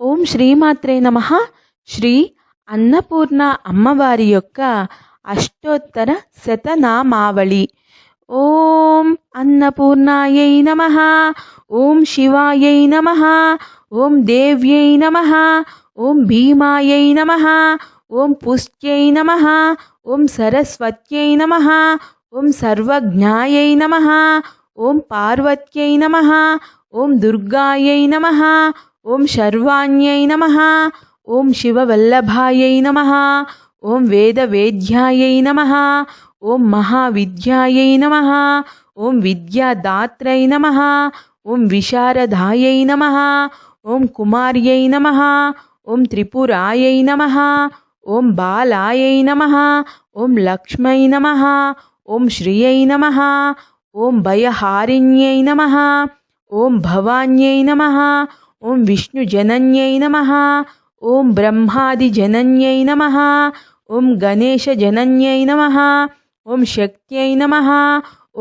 ఓం శ్రీమాత్రే నమ. శ్రీ అన్నపూర్ణ అమ్మవారి యొక్క అష్టోత్తర శతనామావళి. ఓం అన్నపూర్ణాయై నమ. ఓం శివాయై నమ. ఓం దేవ్యై నమ. ఓం భీమాయై నమ. ఓం పుష్ట్యై నమ. ఓం సరస్వత్యై నమ. ఓం సర్వజ్ఞాయై నమ. ఓం పార్వత్యై నమ. ఓం దుర్గాయై నమ. ॐ शर्वाण्य नम ओं शिववल्लभाय नम ओं वेदवेद्यायै नम ओं महाविद्यायै नम ओं विद्यादात्रै नमः ॐ विशारदायै नमः ॐ कुमार्यै नमः ॐ त्रिपुरायै नमः ॐ बालायै नमः ॐ लक्ष्म्यै नमः ॐ श्रियै नमः ॐ भयहारिण्यै नमः ॐ भवान्यै नमः ओम विष्णु जनन्यै नमः ओम ब्रह्मादि जनन्यै नमः ओम गणेश जनन्यै नमः ओम शक्त्यै नमः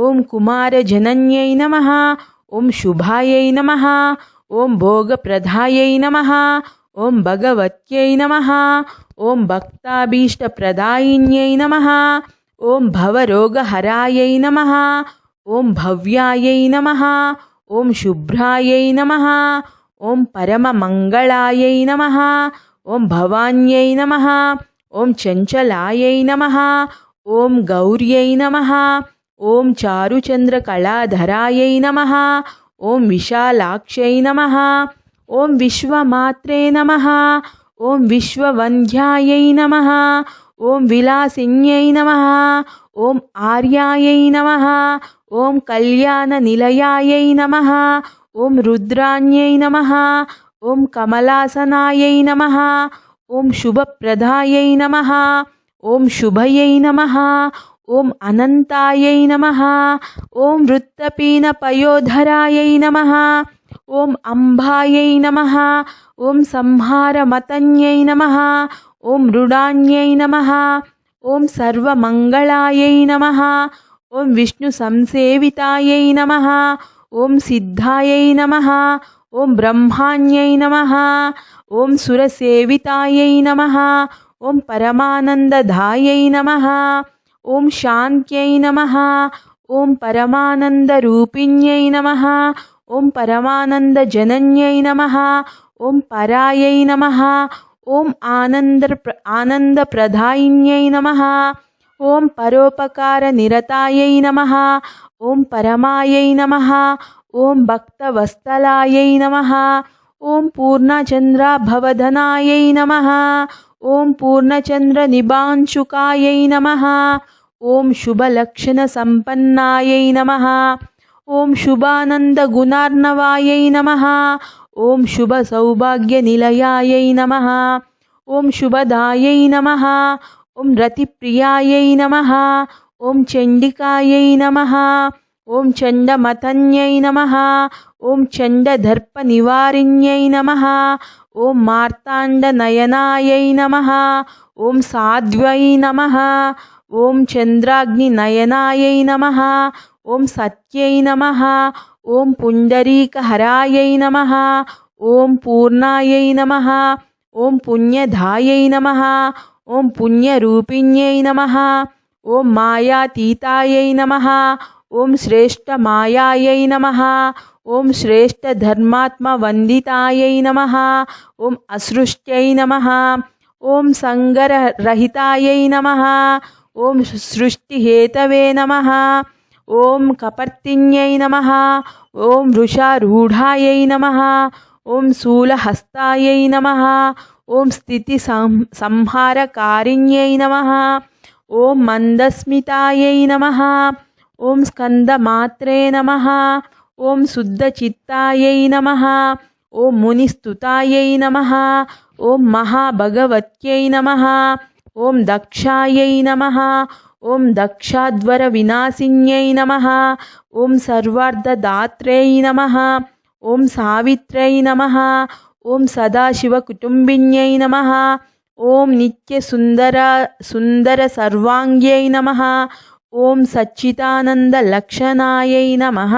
ओम कुमार जनन्यै नमः ओम शुभायै नमः ॐ भोगप्रधायै नमः ओम भगवत्यै नमः भक्ताभीष्ट प्रदाय नमः ॐ भवरोगहरायै नमः ओम भव्यायै नमः ओम शुभ्रायै नमः ओम परम मंगलाय नम ॐ भवान्य नम ओं चंचलाय नम ओं गौर्य नम ओं चारुचंद्रकलाधराय नम ओं विशालाक्ष नम ओं विश्वमात्रे नम ओं विश्ववंध्याय नम ॐ विलासिन्यै नमः ॐ आर्यायै नमः ॐ कल्याणनिलयायै नमः ॐ रुद्राण्यै नमः ॐ कमलासनायै नमः ॐ शुभप्रदायै नमः ॐ शुभयै नमः ॐ अनन्तायै नमः ॐ वृत्तपीनपयोधरायै नमः ॐ अम्बायै नमः ॐ संहारमतन्यै नमः ॐ ॐडान्यै नमः ॐ सर्वमङ्गलायै नमः ॐ विष्णुसंसेवितायै नमः ॐ सिद्धायै नमः ॐ ब्रह्माण्यै नमः ॐ सुरसेवितायै नमः ॐ परमानन्दधायै नमः ॐ शान्त्यै नमः ॐ परमानन्दरूपिण्यै नमः ॐ परमानन्दजनन्यै नमः। ॐ परायै नमः। नम आनन्दप्र आनन्दप्रदायिन्यै नमः। ॐ ओं नमः। ॐ परमायै नमः। ॐ भक्तवस्तलायै नमः। ॐ पूर्णचन्द्राभवधनायै नमः। ॐ पूर्णचन्द्रनिबाञ्चुकायै नमः। ॐ शुभलक्षणसम्पन्नायै नमः। ஓம் சுபானந்த குணார்ணவாயை நம ஓம் சுப சௌபாகிய நிலையாயை நம ஓம் சுபதாயை நம ஓம் ரதிப்பிரியாயை நம ஓம் செண்டிகாயை நம ஓம் சண்டமதன்யை நம ஓம் சண்டதர்ப்ப நிவாரிண்யை நம ஓம் மார்த்தாண்ட நயனாயை நம ஓம் சாத்வை நம ஓம் சந்திராக்னி நயனாயை நம ॐ सत्यै नमः ॐ पुण्डरीकहरायै नमः ओम पूर्णायै नमः ओम पुण्यधायै नमः ओम पुण्यरूपिण्यै नमः ओम मायातीतायै नमः नम श्रेष्ठमायायै नमः धर्मात्म श्रेष्ठधर्मात्मवन्दितायै नमः ओम असृष्ट्यै नमः ॐ सङ्गरहितायै नमः सृष्टि सृष्टिहेतवे नमः ఓం కపర్తిన్యై నమ ఓం వృషారూఢాయై నమ ఓం శూలహస్తాయై నమ ఓం స్థితి సం సంహారకారిణ్యై నమ ఓం మందస్మితాయై నమ ఓం స్కందమాత్రే నమ ఓం శుద్ధచిత్తాయై నమ ఓం మునిస్తుతాయై నమ ఓం మహాభగవత్యై నమ ఓం దక్షాయై నమ ఓం దక్షాధ్వర వినాశిన్యై నమ. ఓం సర్వార్ధదాత్రేయ నమ. ఓం సావిత్రై నమ. ఓం సదాశివకుటుంబిన్యై నమ. ఓం నిత్యసుందర సుందర సర్వాంగ్యై నమ. ఓం సచ్చిదానందలక్షణాయై నమ.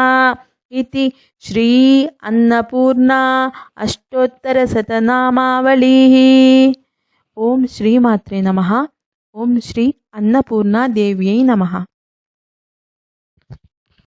ఇది శ్రీ అన్నపూర్ణ అష్టోత్తరశతనామావళీ ఓం శ్రీమాత్రే నమ. ఓం శ్రీ అన్నపూర్ణాదేవ్యై నమ.